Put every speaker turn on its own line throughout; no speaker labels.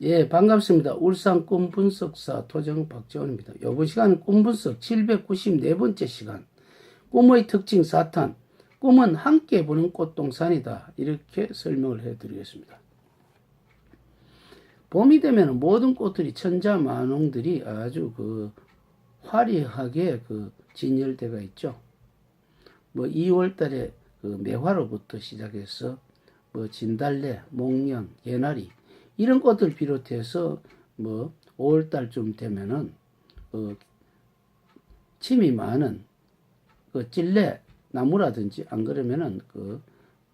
예, 반갑습니다. 울산 꿈 분석사 토정 박재원입니다. 이번 시간은 꿈 분석 794번째 시간. 꿈의 특징 4탄. 꿈은 함께 보는 꽃동산이다. 이렇게 설명을 해 드리겠습니다. 봄이 되면 모든 꽃들이 천자만홍들이 아주 그 화려하게 그 진열대가 있죠. 뭐 2월 달에 그 매화로부터 시작해서 뭐 진달래, 목련, 개나리 이런 꽃들 비롯해서 뭐 5월 달쯤 되면은 어 침이 많은 그 찔레 나무라든지 안 그러면은 그,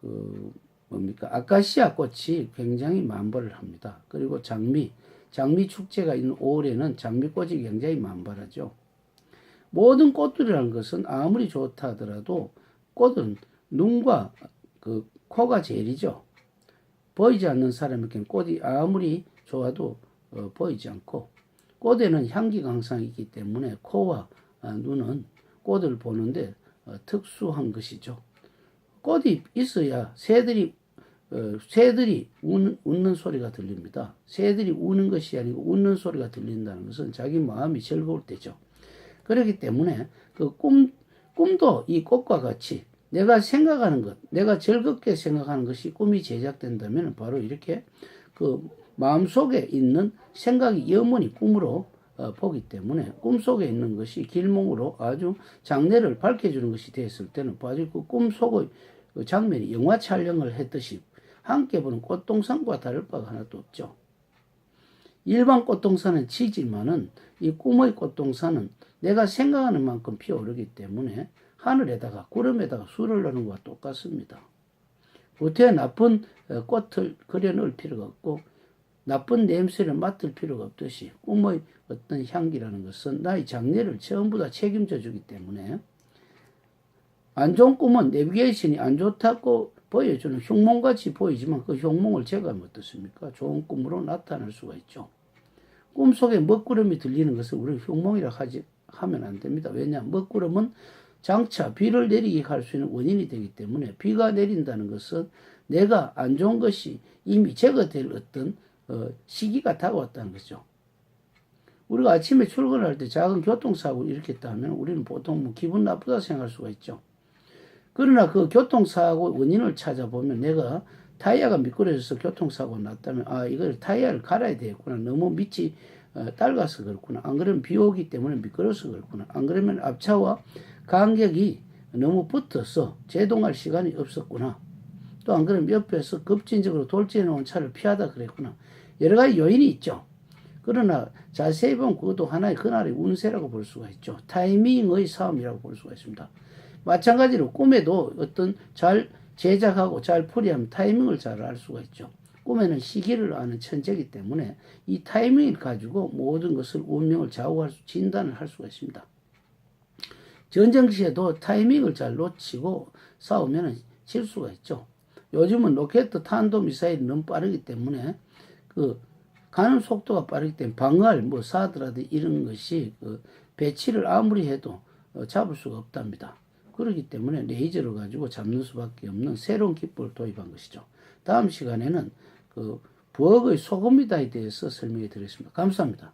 그 뭡니까 아카시아 꽃이 굉장히 만발을 합니다. 그리고 장미 장미 축제가 있는 5월에는 장미꽃이 굉장히 만발하죠. 모든 꽃들이라는 것은 아무리 좋다 하더라도 꽃은 눈과 그 코가 제일이죠. 보이지 않는 사람에게는 꽃이 아무리 좋아도 어, 보이지 않고 꽃에는 향기가 항상 있기 때문에 코와 아, 눈은 꽃을 보는데 어, 특수한 것이죠. 꽃이 있어야 새들이 어, 새들이 우는, 웃는 소리가 들립니다. 새들이 우는 것이 아니고 웃는 소리가 들린다는 것은 자기 마음이 즐거울 때죠. 그렇기 때문에 그 꿈, 꿈도 이 꽃과 같이 내가 생각하는 것, 내가 즐겁게 생각하는 것이 꿈이 제작된다면 바로 이렇게 그 마음속에 있는 생각이 영원히 꿈으로 어, 보기 때문에 꿈속에 있는 것이 길몽으로 아주 장래를 밝혀주는 것이 되었을 때는 바로 그 꿈속의 그 장면이 영화 촬영을 했듯이 함께 보는 꽃동산과 다를 바가 하나도 없죠. 일반 꽃동산은 치지만은 이 꿈의 꽃동산은 내가 생각하는 만큼 피어오르기 때문에 하늘에다가 구름에다가 술을 넣는 것과 똑같습니다. 겉에 나쁜 어, 꽃을 그려놓을 필요가 없고 나쁜 냄새를 맡을 필요가 없듯이 꿈의 어떤 향기라는 것은 나의 장래를 전부 다 책임져 주기 때문에 안 좋은 꿈은 내비게이션이 안 좋다고 보여주는 흉몽같이 보이지만 그 흉몽을 제거하면 어떻습니까? 좋은 꿈으로 나타날 수가 있죠. 꿈속에 먹구름이 들리는 것을 우리는 흉몽이라 하지, 하면 안 됩니다. 왜냐? 먹구름은 장차 비를 내리게 할 수 있는 원인이 되기 때문에 비가 내린다는 것은 내가 안 좋은 것이 이미 제거될 어떤 어, 시기가 다가왔다는 거죠. 우리가 아침에 출근할 때 작은 교통사고를 일으켰다 하면 우리는 보통 뭐 기분 나쁘다 생각할 수가 있죠. 그러나 그 교통사고 원인을 찾아보면 내가 타이어가 미끄러져서 교통사고가 났다면 아 이걸 타이어를 갈아야 되겠구나 너무 밑이 어, 낡아서 그렇구나 안 그러면 비 오기 때문에 미끄러서 그렇구나 안 그러면 앞차와 간격이 너무 붙어서 제동할 시간이 없었구나. 또 안 그러면 옆에서 급진적으로 돌진해 온 차를 피하다 그랬구나. 여러 가지 요인이 있죠. 그러나 자세히 보면 그것도 하나의 그날의 운세라고 볼 수가 있죠. 타이밍의 싸움이라고 볼 수가 있습니다. 마찬가지로 꿈에도 어떤 잘 제작하고 잘 풀이하면 타이밍을 잘 알 수가 있죠. 꿈에는 시기를 아는 천재이기 때문에 이 타이밍을 가지고 모든 것을 운명을 좌우할 수, 진단을 할 수가 있습니다. 전쟁 시에도 타이밍을 잘 놓치고 싸우면 질 수가 있죠. 요즘은 로켓 탄도 미사일이 너무 빠르기 때문에 그 가는 속도가 빠르기 때문에 방어할 뭐 사드라든 이런 것이 그 배치를 아무리 해도 어, 잡을 수가 없답니다. 그렇기 때문에 레이저를 가지고 잡는 수밖에 없는 새로운 기법을 도입한 것이죠. 다음 시간에는 그 부엌의 소금이다에 대해서 설명해 드리겠습니다. 감사합니다.